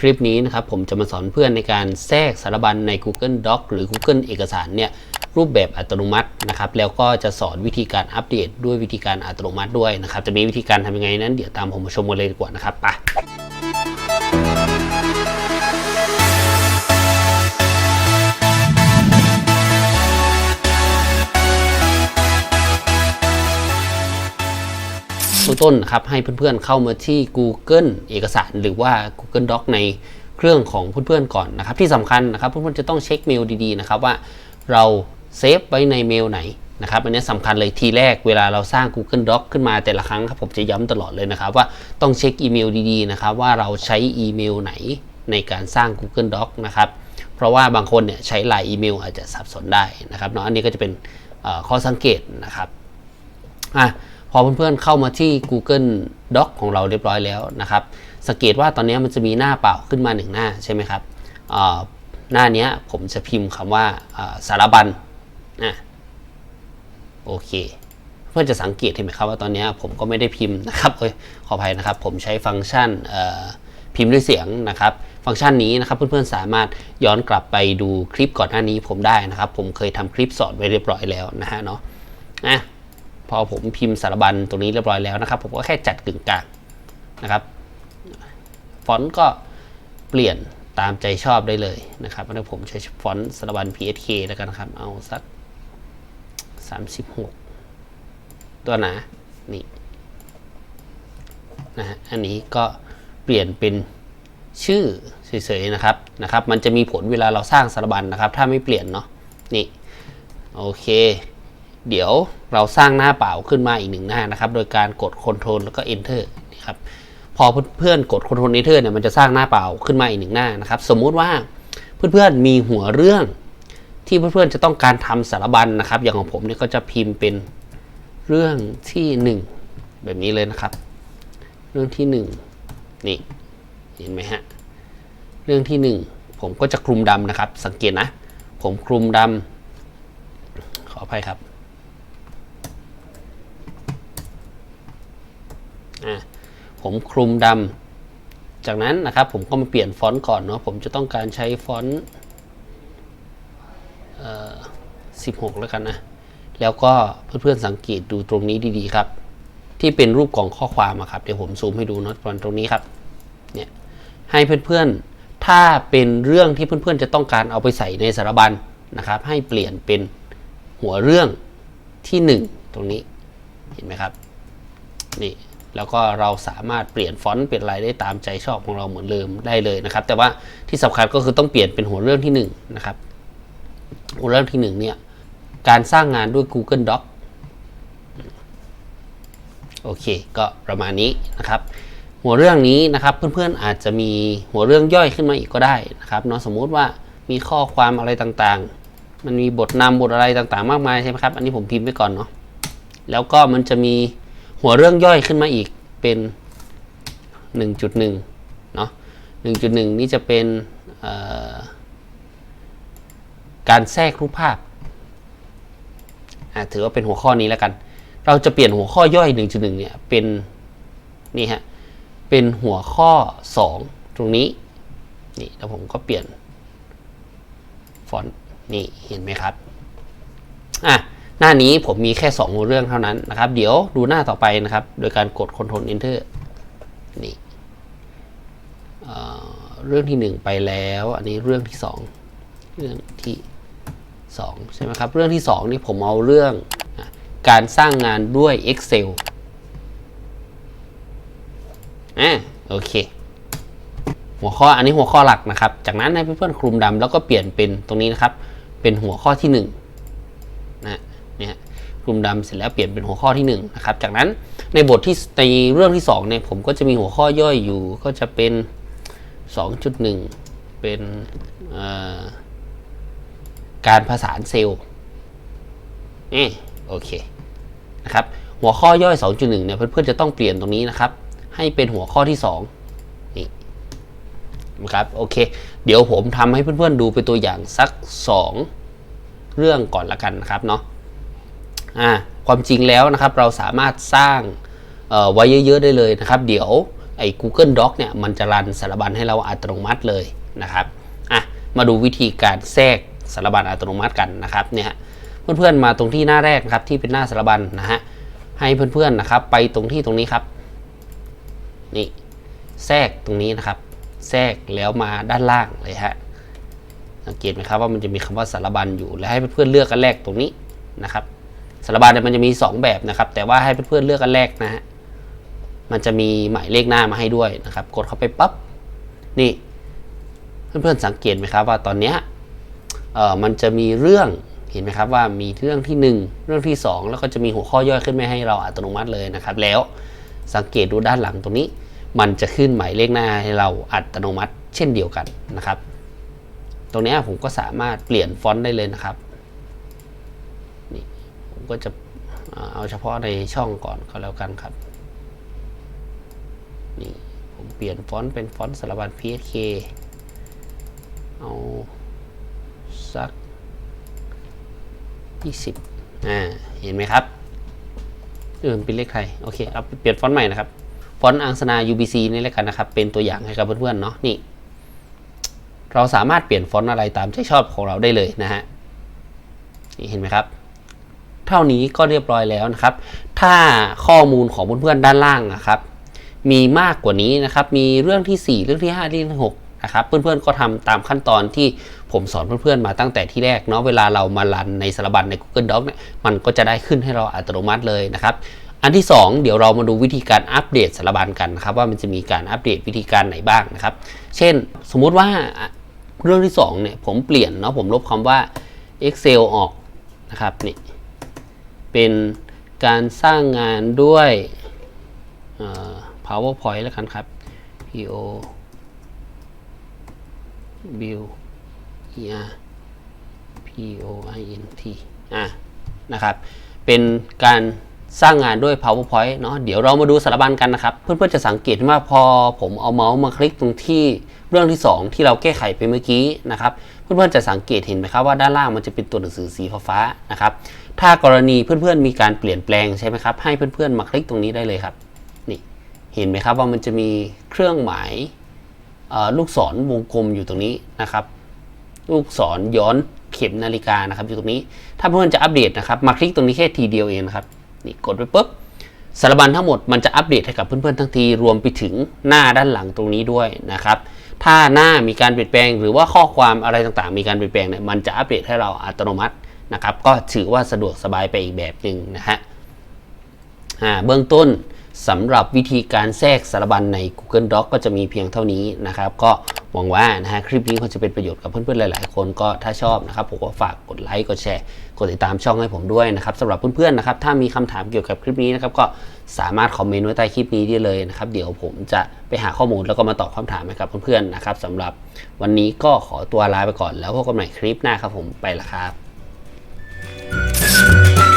คลิปนี้นะครับผมจะมาสอนเพื่อนในการแทรกสารบัญใน Google Doc หรือ Google เอกสารเนี่ยรูปแบบอัตโนมัตินะครับแล้วก็จะสอนวิธีการอัปเดตด้วยวิธีการอัตโนมัติด้วยนะครับจะมีวิธีการทำยังไงนั้นเดี๋ยวตามผมมาชมกันเลยดีกว่านะครับไป ต้นนะครับให้เพื่อนๆเข้ามาที่ Google เอกสาร หรือว่า Google Doc ในเครื่องของเพื่อนๆก่อนนะครับ ที่สำคัญนะครับเพื่อนๆจะต้องเช็คเมลดีๆนะครับว่าเราเซฟไว้ในเมลไหนนะครับอันนี้สำคัญเลยทีแรกเวลาเราสร้าง Google Doc ขึ้นมาแต่ละครั้งครับผมจะย้ำตลอดเลยนะครับว่าต้องเช็คอีเมลดีๆนะครับว่าเราใช้อีเมลไหนในการสร้าง Google Doc นะครับเพราะว่าบางคนเนี่ยใช้หลายอีเมลอาจจะสับสนได้นะครับเนาะอันนี้ก็จะเป็นข้อสังเกตนะครับอะ พอเพื่อนๆเข้ามาที่ Google Doc ของเราเรียบร้อยแล้วนะครับสังเกตว่าตอนนี้มันจะมีหน้าเปล่าขึ้นมาหนึ่งหน้าใช่ไหมครับหน้านี้ผมจะพิมพ์คำว่าสารบัญอะโอเค เพื่อนจะสังเกตเห็นไหมครับว่าตอนนี้ผมก็ไม่ได้พิมพ์นะครับเอ้ยขออภัยนะครับ ผมใช้ฟังก์ชันพิมพ์ด้วยเสียงนะครับ ฟังก์ชันนี้นะครับเพื่อนๆสามารถย้อนกลับไปดูคลิปก่อนหน้านี้ผมได้นะครับ ผมเคยทำคลิปสอนไว้เรียบร้อยแล้วนะฮะเนาะอะ พอผมพิมพ์สารบัญตรงนี้เรียบร้อยแล้วนะครับ ผมก็แค่จัดกึ่งกลางนะครับ ฟอนต์ก็เปลี่ยนตามใจชอบได้เลยนะครับแล้วผมใช้ฟอนต์สารบัญ PSK แล้วกันนะครับ เอาสัก 36 ตัวหนา นี่นะฮะ อันนี้ก็เปลี่ยนเป็นชื่อเฉยๆนะครับ นะครับ มันจะมีผลเวลาเราสร้างสารบัญนะครับ ถ้าไม่เปลี่ยนเนาะ นี่ โอเค เดี๋ยวเราสร้างหน้าเปล่าขึ้นมาอีกหนึ่งหน้านะครับ โดยการกด Ctrl แล้วก็ Enter นี่ครับพอเพื่อนๆกด Ctrl Enter เนี่ยมันจะสร้างหน้าเปล่าขึ้นมาอีกหนึ่งหน้านะครับ สมมุติว่าเพื่อนๆมีหัวเรื่องที่เพื่อนๆจะต้องการทำสารบัญนะครับ อย่างของผมเนี่ยก็จะพิมพ์เป็นเรื่องที่หนึ่งแบบนี้เลยนะครับ เรื่องที่หนึ่งนี่เห็นไหมฮะเรื่องที่หนึ่งผมก็จะคลุมดำนะครับ สังเกตนะ ผมคลุมดำขออภัยครับ อะ ผมคลุมดำจากนั้นนะครับผมก็มาเปลี่ยนฟอนต์ก่อนเนาะผมจะต้องการใช้ฟอนต์16แล้วกันนะ แล้วก็เพื่อนๆสังเกตดูตรงนี้ดีๆครับ ที่เป็นรูปกล่องข้อความอะครับเดี๋ยวผมซูมให้ดูเนาะตรงนี้ครับเนี่ยให้เพื่อนๆถ้าเป็นเรื่องที่เพื่อนๆจะต้องการเอาไปใส่ในสารบัญนะครับ ให้เปลี่ยนเป็นหัวเรื่องที่ 1 ตรงนี้เห็นไหมครับนี่ แล้วก็เราสามารถเปลี่ยนฟอนต์เปลี่ยนอะไรได้ตามใจชอบของเราเหมือนเดิมได้เลยนะครับ แต่ว่าที่สำคัญก็คือต้องเปลี่ยนเป็นหัวเรื่องที่1นะครับหัวเรื่องที่1เนี่ยการสร้างงานด้วย Google Doc โอเค ก็ประมาณนี้นะครับ หัวเรื่องนี้นะครับเพื่อนๆอาจจะมีหัวเรื่องย่อยขึ้นมาอีกก็ได้นะครับเนาะสมมุติว่ามีข้อความอะไรต่างๆ มันมีบทนำบทอะไรต่างๆ มากมายใช่ไหมครับ อันนี้ผมพิมพ์ไว้ก่อนเนาะแล้วก็มันจะมี หัวเรื่องย่อยขึ้นมาอีกเป็น 1.1 เนาะ1.1 นี่จะเป็นการแทรกรูปภาพ ถือว่าเป็นหัวข้อนี้แล้วกัน เราจะเปลี่ยนหัวข้อย่อย 1.1 เนี่ยเป็นนี่ฮะ เป็นหัวข้อ 2 ตรงนี้ นี่แล้วผมก็เปลี่ยนฟอนต์ นี่เห็นไหมครับ อะ หน้านี้ผมมีแค่2หัวเรื่องเท่านั้นนะครับ เดี๋ยวดูหน้าต่อไปนะครับ โดยการกด Ctrl Enter นี่เรื่องที่ 1 ไปแล้ว อันนี้เรื่องที่ 2 เรื่องที่ 2 ใช่ไหมครับ เรื่องที่ 2 นี่ผมเอาเรื่องการสร้างงานด้วย Excel อ่าโอเค หัวข้ออันนี้หัวข้อหลักนะครับ จากนั้นให้เพื่อนๆคลุมดำแล้วก็เปลี่ยนเป็นตรงนี้นะครับ เป็นหัวข้อที่1นะ เนี่ยคลุมดำเสร็จแล้วเปลี่ยนเป็นหัวข้อที่1นนะครับ จากนั้นในบทที่ในเรื่องที่2เนี่ยผมก็จะมีหัวข้อย่อยอยู่ก็จะเป็น 2.1 เป็นเอ่อการผสานเซลล์นี่โอเคนะครับหัวข้อย่อย 2.1 เนี่ยเพื่อนๆจะต้องเปลี่ยนตรงนี้นะครับ ให้เป็นหัวข้อที่ 2 นี่นะครับโอเค เดี๋ยวผมทำให้เพื่อนๆดูเป็นตัวอย่างสัก 2 เรื่องก่อนละกันนะครับเนาะ อ่าความจริงแล้วนะครับเราสามารถสร้างไว้เยอะๆได้เลยนะครับ เดี๋ยวไอ้ Google Doc เนี่ยมันจะรันสารบัญให้เราอัตโนมัติเลยนะครับอะมาดูวิธีการแทรกสารบัญอัตโนมัติกันนะครับเนี่ยเพื่อนๆมาตรงที่หน้าแรกนะครับที่เป็นหน้าสารบัญนะฮะให้เพื่อนๆนะครับไปตรงที่ตรงนี้ครับนี่แทรกตรงนี้นะครับ แทรกแล้วมาด้านล่างเลยฮะสังเกตไหมครับว่ามันจะมีคำว่าสารบัญอยู่ และให้เพื่อนๆเลือกกันแรกตรงนี้นะครับ สารบัญมันจะมี 2 แบบนะครับ แต่ว่าให้เพื่อนๆเลือกกันแรกนะฮะมันจะมีหมายเลขหน้ามาให้ด้วยนะครับ กดเข้าไปปั๊บนี่เพื่อนๆสังเกตไหมครับว่าตอนเนี้ยเออมันจะมีเรื่องเห็นไหมครับว่ามีเรื่องที่ 1 เรื่องที่ 2 แล้วก็จะมีหัวข้อย่อยขึ้นมาให้เราอัตโนมัติเลยนะครับ แล้วสังเกตดูด้านหลังตรงนี้ มันจะขึ้นหมายเลขหน้าให้เราอัตโนมัติเช่นเดียวกันนะครับ ตรงนี้ผมก็สามารถเปลี่ยนฟอนต์ได้เลยนะครับนี่ ผมก็จะเอาเฉพาะในช่องก่อนก็แล้วกันครับ นี่ผมเปลี่ยนฟอนต์เป็นฟอนต์สารบัญ PSK เอาสัก 20อ่าเห็นไหมครับเออมันเป็นเลขไทยโอเคเอาเปลี่ยนฟอนต์ใหม่นะครับ ฟอนต์อังสนา UBC นี่แหละกันนะครับ เป็นตัวอย่างให้กับเพื่อนๆเนาะนี่ เราสามารถเปลี่ยนฟอนต์อะไรตามใจชอบของเราได้เลยนะฮะนี่เห็นไหมครับ เท่านี้ก็เรียบร้อยแล้วนะครับ ถ้าข้อมูลของเพื่อนๆด้านล่างนะครับ มีมากกว่านี้นะครับ มีเรื่องที่ 4 เรื่องที่ 5 เรื่องที่6นะครับ เพื่อนๆก็ทำตามขั้นตอนที่ผมสอนเพื่อนๆมาตั้งแต่ที่แรกเนาะ เวลาเรามารันในสารบัญใน Google Doc เนี่ย มันก็จะได้ขึ้นให้เราอัตโนมัติเลยนะครับอันที่ 2 เดี๋ยวเรามาดูวิธีการอัปเดตสารบัญกันนะครับ ว่ามันจะมีการอัปเดตวิธีการไหนบ้างนะครับ เช่น สมมุติว่าเรื่องที่2เนี่ยผมเปลี่ยนเนาะผมลบคำว่า Excel ออกนะครับนี่ เป็นการสร้างงานด้วย PowerPoint แล้วกันครับ P O Build E R P O I N T อะนะครับ เป็นการสร้างงานด้วย PowerPoint เนาะเดี๋ยวเรามาดูสารบัญกันนะครับ เพื่อนๆจะสังเกตว่าพอผมเอาเมาส์มาคลิกตรงที่เรื่องที่ 2 ที่เราแก้ไขไปเมื่อกี้นะครับ เพื่อนๆจะสังเกตเห็นไหมครับว่าด้านล่างมันจะเป็นตัวหนังสือสีฟ้าๆนะครับ ถ้ากรณีเพื่อนๆมีการเปลี่ยนแปลงใช่ไหมครับ ให้เพื่อนๆมาคลิกตรงนี้ได้เลยครับ นี่เห็นไหมครับว่ามันจะมีเครื่องหมายลูกศรวงกลมอยู่ตรงนี้นะครับ ลูกศรย้อนเข็มนาฬิกานะครับอยู่ตรงนี้ ถ้าเพื่อนจะอัปเดตนะครับ มาคลิกตรงนี้แค่ทีเดียวเองครับ นี่กดไปปุ๊บสารบัญทั้งหมดมันจะอัปเดตให้กับเพื่อนๆทั้งทีรวมไปถึงหน้าด้านหลังตรงนี้ด้วยนะครับ ถ้าหน้ามีการเปลี่ยนแปลง หรือว่าข้อความอะไรต่างๆ มีการเปลี่ยนแปลงเนี่ยมันจะอัปเดตให้เราอัตโนมัติ นะครับก็ถือว่าสะดวกสบายไปอีกแบบหนึ่งนะฮะเบื้องต้นสำหรับวิธีการแทรกสารบัญใน Google Doc ก็จะมีเพียงเท่านี้นะครับ ก็หวังว่านะฮะคลิปนี้คงจะเป็นประโยชน์กับเพื่อนๆหลาย ๆ คนก็ถ้าชอบนะครับผมก็ฝากกดไลค์กดแชร์กดติดตามช่องให้ผมด้วยนะครับสำหรับเพื่อนๆนะครับถ้ามีคำถามเกี่ยวกับคลิปนี้นะครับก็สามารถคอมเมนต์ไว้ใต้คลิปนี้ได้เลยนะครับเดี๋ยวผมจะไปหาข้อมูลแล้วก็มาตอบคำถามให้กับเพื่อนๆนะครับสำหรับวันนี้ก็ขอตัวลาไปก่อนแล้วพบกันใหม่คลิปหน้าครับผมไปละครับ Thank you.